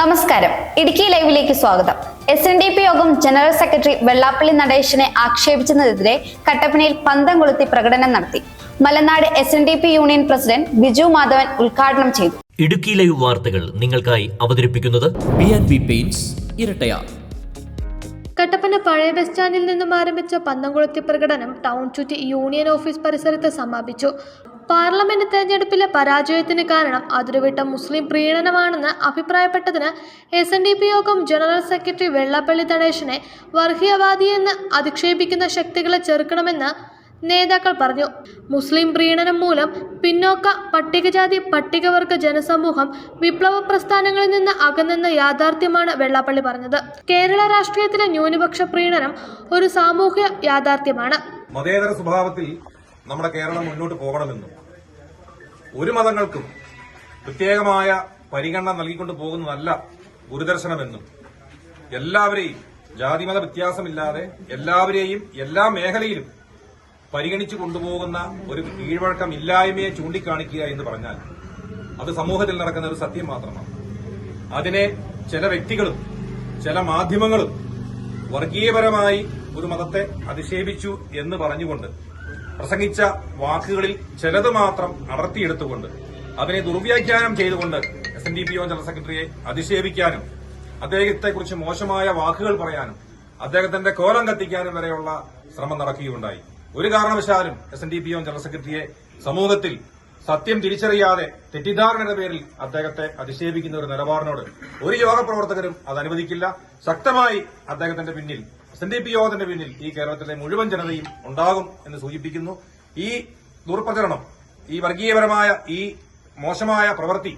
നമസ്കാരം. ഇടുക്കി ലൈവിലേക്ക് സ്വാഗതം. S N D P Yogam general secretary Vellappally നടേശനെ ആക്ഷേപിച്ചതിനെതിരെ കട്ടപ്പനയിൽ പന്തം കൊളുത്തി പ്രകടനം നടത്തി. Malanad S N D P union president Biju Madhavan ഉദ്ഘാടനം ചെയ്തു. ഇടുക്കി ലൈവ് വാർത്തകൾ നിങ്ങൾക്കായി അവതരിപ്പിക്കുന്നത് B and B paints Erattayar. Kattappana പഴയ ബസ് സ്റ്റാൻഡിൽ നിന്നും ആരംഭിച്ച പന്തംകുളത്തി പ്രകടനം ടൗൺ ചുറ്റി യൂണിയൻ ഓഫീസ് പരിസരത്ത് സമാപിച്ചു. പാർലമെന്റ് തെരഞ്ഞെടുപ്പിലെ പരാജയത്തിന് കാരണം അതിരുവിട്ട മുസ്ലിം പ്രീണനമാണെന്ന് അഭിപ്രായപ്പെട്ടതിന് S N D P Yogam general secretary Vellappally നടേശനെ വർഗീയവാദിയെന്ന് അധിക്ഷേപിക്കുന്ന ശക്തികളെ ചെറുക്കണമെന്ന് നേതാക്കൾ പറഞ്ഞു. മുസ്ലിം പ്രീണനം മൂലം പിന്നോക്ക പട്ടികജാതി പട്ടികവർഗ ജനസമൂഹം വിപ്ലവ പ്രസ്ഥാനങ്ങളിൽ നിന്ന് അകന്നെന്ന യാഥാർത്ഥ്യമാണ് വെള്ളാപ്പള്ളി പറഞ്ഞത്. കേരള രാഷ്ട്രീയത്തിലെ ന്യൂനപക്ഷ പ്രീണനം ഒരു സാമൂഹ്യ യാഥാർത്ഥ്യമാണ്. മതേതര സ്വഭാവത്തിൽ നമ്മുടെ കേരളം മുന്നോട്ട് പോകണമെന്നും ഒരു മതങ്ങൾക്കും പ്രത്യേകമായ പരിഗണന നൽകിക്കൊണ്ട് പോകുന്നതല്ല ഗുരുദർശനമെന്നും എല്ലാവരെയും ജാതിമത വ്യത്യാസമില്ലാതെ എല്ലാവരെയും എല്ലാ മേഖലയിലും പരിഗണിച്ചു കൊണ്ടുപോകുന്ന ഒരു കീഴ്വഴക്കം ഇല്ലായ്മയെ ചൂണ്ടിക്കാണിക്കുക എന്ന് പറഞ്ഞാൽ അത് സമൂഹത്തിൽ നടക്കുന്ന ഒരു സത്യം മാത്രമാണ്. അതിനെ ചില വ്യക്തികളും ചില മാധ്യമങ്ങളും വർഗീയപരമായി ഒരു മതത്തെ അധിക്ഷേപിച്ചു എന്ന് പറഞ്ഞുകൊണ്ട് പ്രസംഗിച്ച വാക്കുകളിൽ ചിലത് മാത്രം അടർത്തിയെടുത്തുകൊണ്ട് അതിനെ ദുർവ്യാഖ്യാനം ചെയ്തുകൊണ്ട് എസ് എൻ ഡി പി ഒ ജനറൽ സെക്രട്ടറിയെ അധിക്ഷേപിക്കാനും അദ്ദേഹത്തെക്കുറിച്ച് മോശമായ വാക്കുകൾ പറയാനും അദ്ദേഹത്തിന്റെ കോലം കത്തിക്കാനും വരെയുള്ള ശ്രമം നടക്കുകയുണ്ടായി. ഒരു കാരണവശാലും എസ് എൻ ഡി പി ഒ ജനറൽ സെക്രട്ടറിയെ സമൂഹത്തിൽ സത്യം തിരിച്ചറിയാതെ തെറ്റിദ്ധാരണയുടെ പേരിൽ അദ്ദേഹത്തെ അധിക്ഷേപിക്കുന്ന ഒരു നിലപാടിനോട് ഒരു യോഗ പ്രവർത്തകരും അത് അനുവദിക്കില്ല. ശക്തമായി അദ്ദേഹത്തിന്റെ പിന്നിൽ എസ് എൻ ഡി പി യോഗത്തിന്റെ പിന്നിൽ ഈ കേരളത്തിലെ മുഴുവൻ ജനതയും ഉണ്ടാകും എന്ന് സൂചിപ്പിക്കുന്നു. ഈ ദുർപ്രചരണം ഈ വർഗീയപരമായ ഈ മോശമായ പ്രവൃത്തി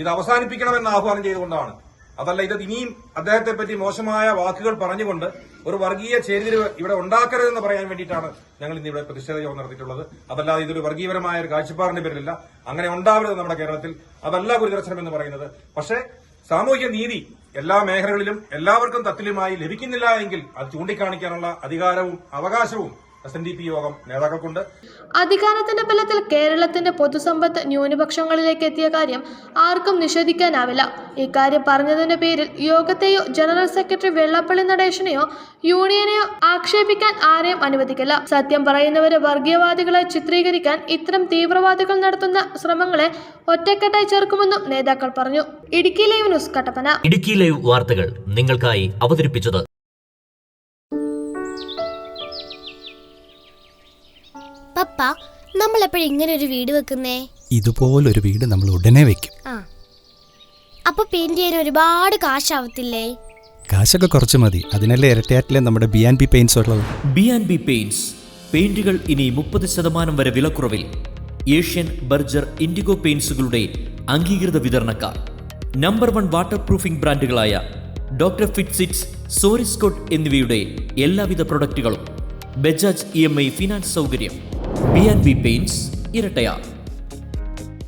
ഇത് അവസാനിപ്പിക്കണമെന്ന് ആഹ്വാനം ചെയ്തുകൊണ്ടാണ്. അതല്ല ഇത് ഇനിയും അദ്ദേഹത്തെ പറ്റി മോശമായ വാക്കുകൾ പറഞ്ഞുകൊണ്ട് ഒരു വർഗീയ ചേരിതിരിവ് ഇവിടെ ഉണ്ടാക്കരുതെന്ന് പറയാൻ വേണ്ടിയിട്ടാണ് ഞങ്ങൾ ഇന്ന് ഇവിടെ പ്രതിഷേധ യോഗം നടത്തിയിട്ടുള്ളത്. അതല്ലാതെ ഇതൊരു വർഗീയപരമായ ഒരു കാഴ്ചപ്പാടിന്റെ പേരിലല്ല. അങ്ങനെ ഉണ്ടാവരുത് നമ്മുടെ കേരളത്തിൽ. അതല്ല ഗുരുദർശനം എന്ന് പറയുന്നത്. പക്ഷേ സാമൂഹ്യ നീതി എല്ലാ മേഖലകളിലും എല്ലാവർക്കും തത്തുല്യമായി ലഭിക്കുന്നില്ല എങ്കിൽ അത് ചൂണ്ടിക്കാണിക്കാനുള്ള അധികാരവും അവകാശവും എസ് എൻ ഡി പി യോഗം നേതാക്കൾക്കുണ്ട്. അധികാരത്തിന്റെ ബലത്തിൽ കേരളത്തിന്റെ പൊതുസമ്പത്ത് ന്യൂനപക്ഷങ്ങളിലേക്ക് എത്തിയ കാര്യം ആർക്കും നിഷേധിക്കാനാവില്ല. ഇക്കാര്യം പറഞ്ഞതിന്റെ പേരിൽ യോഗത്തെയോ ജനറൽ സെക്രട്ടറി വെള്ളപ്പള്ളി നടേശനെയോ യൂണിയനെയോ ആക്ഷേപിക്കാൻ ആരെയും അനുവദിക്കില്ല. സത്യം പറയുന്നവരെ വർഗീയവാദികളെ ചിത്രീകരിക്കാൻ ഇത്തരം തീവ്രവാദികൾ നടത്തുന്ന ശ്രമങ്ങളെ ഒറ്റക്കെട്ടായി ചേർക്കുമെന്നും നേതാക്കൾ പറഞ്ഞു. Idukki live news Kattappana. Idukki live വാർത്തകൾ നിങ്ങൾക്കായി അവതരിപ്പിച്ചത് പപ്പ നമ്മൾ എപ്പോഴും ഇങ്ങനെ ഒരു വീട് വെക്കുന്നേ? ഇതുപോലൊരു വീട് നമ്മൾ ഉടനെ വെക്കും. ആ. അപ്പൊ പെയിന്റ് ചെയ്യാൻ ഒരുപാട് കാശാവത്തില്ലേ? കാശൊക്കെ കുറച്ച് മതി. അതിനല്ലേ ഇരട്ടയാറ്റിലെ നമ്മുടെ ബി ആൻഡ് ബി പെയിന്റ്സ് ഉള്ളത്? ബി ആൻഡ് ബി പെയിന്റ്സ് പെയിന്റുകൾ ഇനി മുപ്പത് ശതമാനം വരെ വിലക്കുറവിൽ. ഏഷ്യൻ ബർജർ ഇൻഡിഗോ പെയിന്റ്സുകളുടെ അംഗീകൃത വിതരണക്കാർ. നമ്പർ വൺ വാട്ടർ പ്രൂഫിംഗ് ബ്രാൻഡുകളായ ഡോക്ടർ ഫിറ്റ്സിറ്റ്സ് സോറിസ്കോട്ട് എന്നിവയുടെ എല്ലാവിധ പ്രൊഡക്റ്റുകളും Bajaj E M I finance സൗകര്യം. B and B paints Erattayar